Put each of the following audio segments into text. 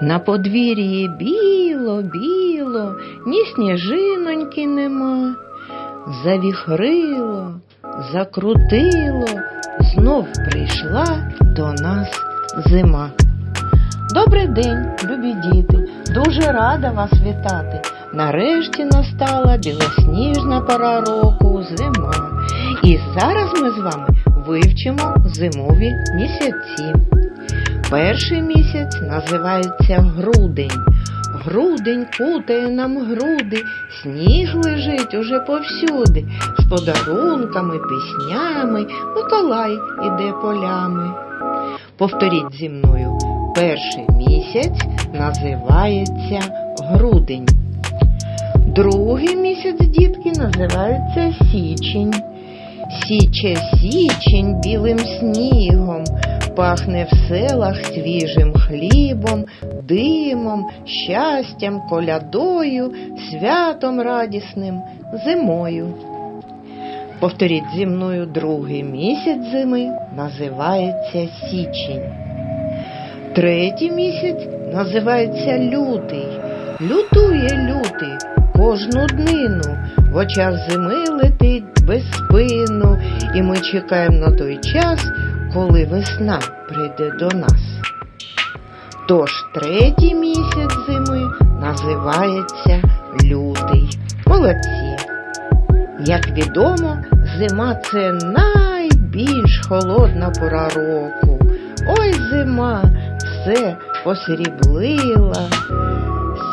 На подвір'ї біло, біло, ні сніжиноньки нема. Завіхрило, закрутило, знов прийшла до нас зима. Добрий день, любі діти, дуже рада вас вітати. Нарешті настала білосніжна пора року зима. І зараз ми з вами вивчимо зимові місяці. Перший місяць називається грудень. Грудень кутає нам груди, сніг лежить уже повсюди, з подарунками, піснями, Миколай іде полями. Повторіть зі мною, перший місяць називається грудень. Другий місяць, дітки, називається січень. Січе січень білим снігом, пахне в селах свіжим хлібом, димом, щастям, колядою, святом радісним, зимою. Повторіть зі мною другий місяць зими називається січень. Третій місяць називається лютий. Лютує лютий кожну днину, в очах зими летить без спину, і ми чекаємо на той час, коли весна прийде до нас. Тож третій місяць зими називається лютий. Молодці. Як відомо, зима це найбільш холодна пора року. Ой, зима все посріблила,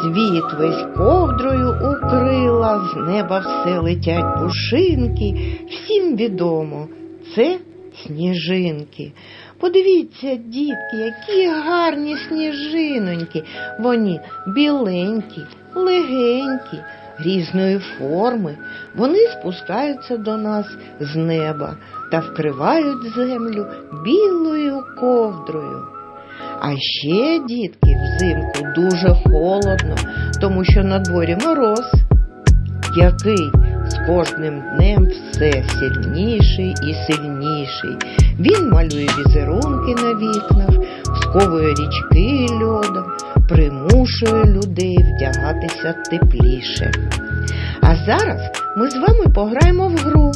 світ весь ковдрою укрила, з неба все летять пушинки. Всім відомо, це сніжинки. Подивіться, дітки, які гарні сніжиноньки. Вони біленькі, легенькі, різної форми. Вони спускаються до нас з неба та вкривають землю білою ковдрою. А ще, дітки, взимку дуже холодно, тому що на дворі мороз, який з кожним днем все сильніший і сильніший. Він малює візерунки на вікнах, сковує річки льодом, примушує людей вдягатися тепліше. А зараз ми з вами пограємо в гру,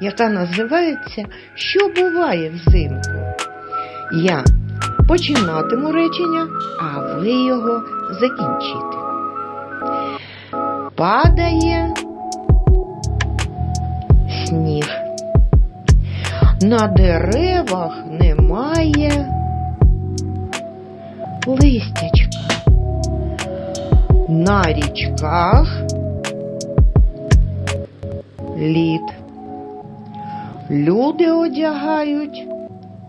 яка називається Що буває взимку. Я починатиму речення, а ви його закінчите. Падає сніг. На деревах немає листячка. На річках лід. Люди одягають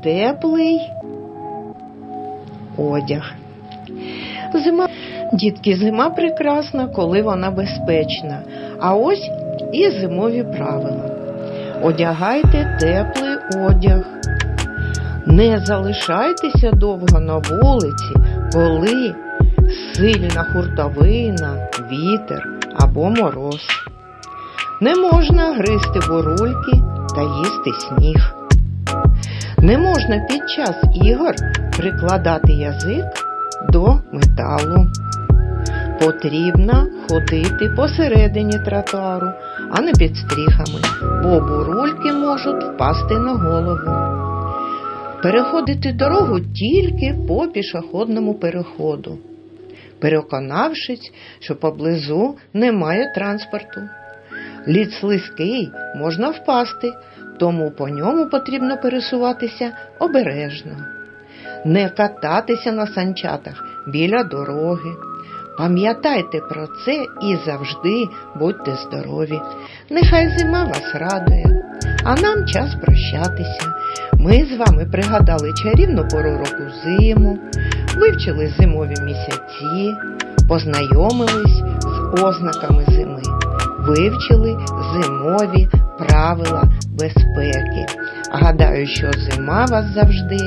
теплий одяг. Зима, дітки, зима прекрасна, коли вона безпечна. А ось і зимові правила. Одягайте теплий одяг. Не залишайтеся довго на вулиці, коли сильна хуртовина, вітер або мороз. Не можна гризти бурульки та їсти сніг. Не можна під час ігор прикладати язик до металу. Потрібно ходити посередині тротуару, а не під стріхами, бо бурульки можуть впасти на голову. Переходити дорогу тільки по пішохідному переходу, переконавшись, що поблизу немає транспорту. Лід слизький можна впасти, тому по ньому потрібно пересуватися обережно. Не кататися на санчатах біля дороги. Пам'ятайте про це і завжди будьте здорові. Нехай зима вас радує, а нам час прощатися. Ми з вами пригадали чарівну пору року зиму, вивчили зимові місяці, познайомились з ознаками зими, вивчили зимові правила безпеки. Гадаю, що зима вас завжди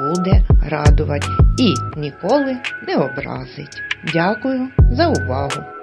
буде радувати і ніколи не образить. Дякую за увагу!